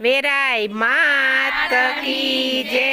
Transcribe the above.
વેરાય માત કી જય.